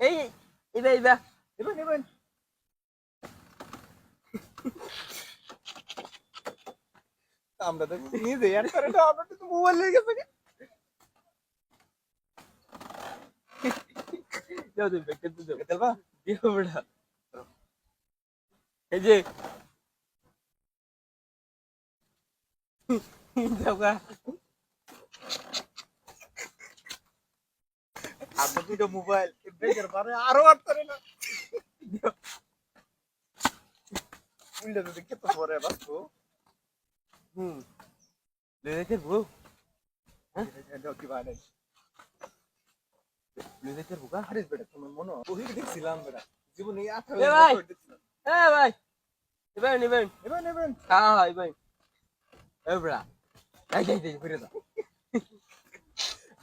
এই এটা তো বললি বলে যাইতো তো না বড় কিছু বলে এবড়া এক কাম করি তো নিজে আমরা তো মোবাইল লেগে গেছে দাও তুমি ব্যাগটা দাও তেলবা দিও বড়া এই যে। দাও আমরা দুটো মোবাইল ব্রেকের বারে আরও আটতারে না উল্টা তো দেখতে পরে বাসু হুম লেতে বউ দাও কি বাড়ে লেতে বুকা আরে বেটা তোমার মনে ওই দেখছিলাম বেটা জীবনে এই আঠা এ ভাই! এ ভাই ইবেন ইবেন নেবেন নেবেন হ্যাঁ হ্যাঁ ইবেন এবড়া এই যাই যাই ঘুরে দাও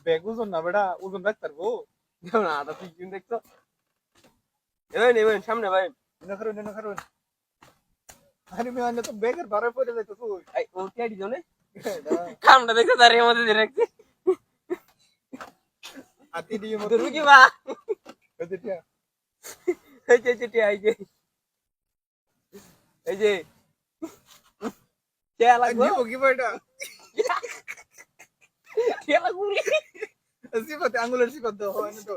ব্যাগ ওজন না বেটা ওজন রাখতে পারব দেও না আদা তুই কিন দেখতো ইবেন ইবেন সামনে ভাই। না করুন না করুন আরে মেয়ে আনলে তো ব্যাগের বারে পড়ে যাইতো তুই এই ও টিয়াডি জনে? কামটা দেখতে তার মধ্যে দিয়ে রাখছি। হাতি দিয়ে মতো ধরবি কি বা ওদিকে এই যে চিঠি এই যে। এই যে। কে লাগবে? কি বেটা কে লাগবে সিপাতে আঙ্গুলের সিপাত দাও হয় না তো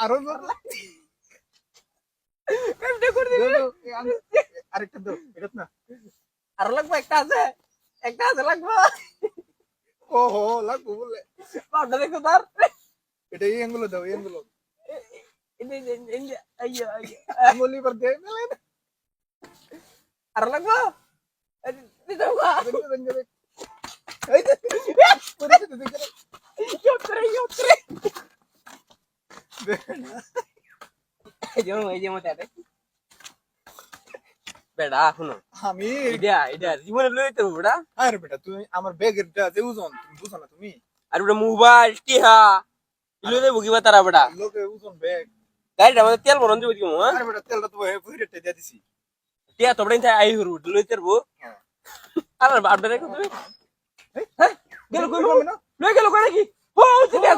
আর আরেকটা দাও এটা না আর লাগবে একটা আছে একটা আছে লাগবে ও হো লাগবো বলে পাউডার দেখো তার এটা এই আঙ্গুল দাও এই আঙ্গুল আঙ্গুল এবার দে আর লাগবে বেড়া শুনো। আমি এটা এটা জীবনে লইতে বেড়া। আরে বেটা তুমি আমার ব্যাগের যে ওজন তুমি বুঝো না তুমি? আর ওটা মোবাইল টিহা ইলো দেবো কিবা তারা বেটা লোকে ওজন ব্যাগ। গাড়িটা আমাদের তেল ভরন দেবো দিবো হ্যাঁ? আরে বেটা তেলটা তো ফুইরেটে দিয়ে দিছি। টিয়া তো বড় আই হরু লইতে পারব হ্যাঁ। আর বাড়বে রেখো তুমি গেল কই কই? না লই গেল কই নাকি? ও টিয়া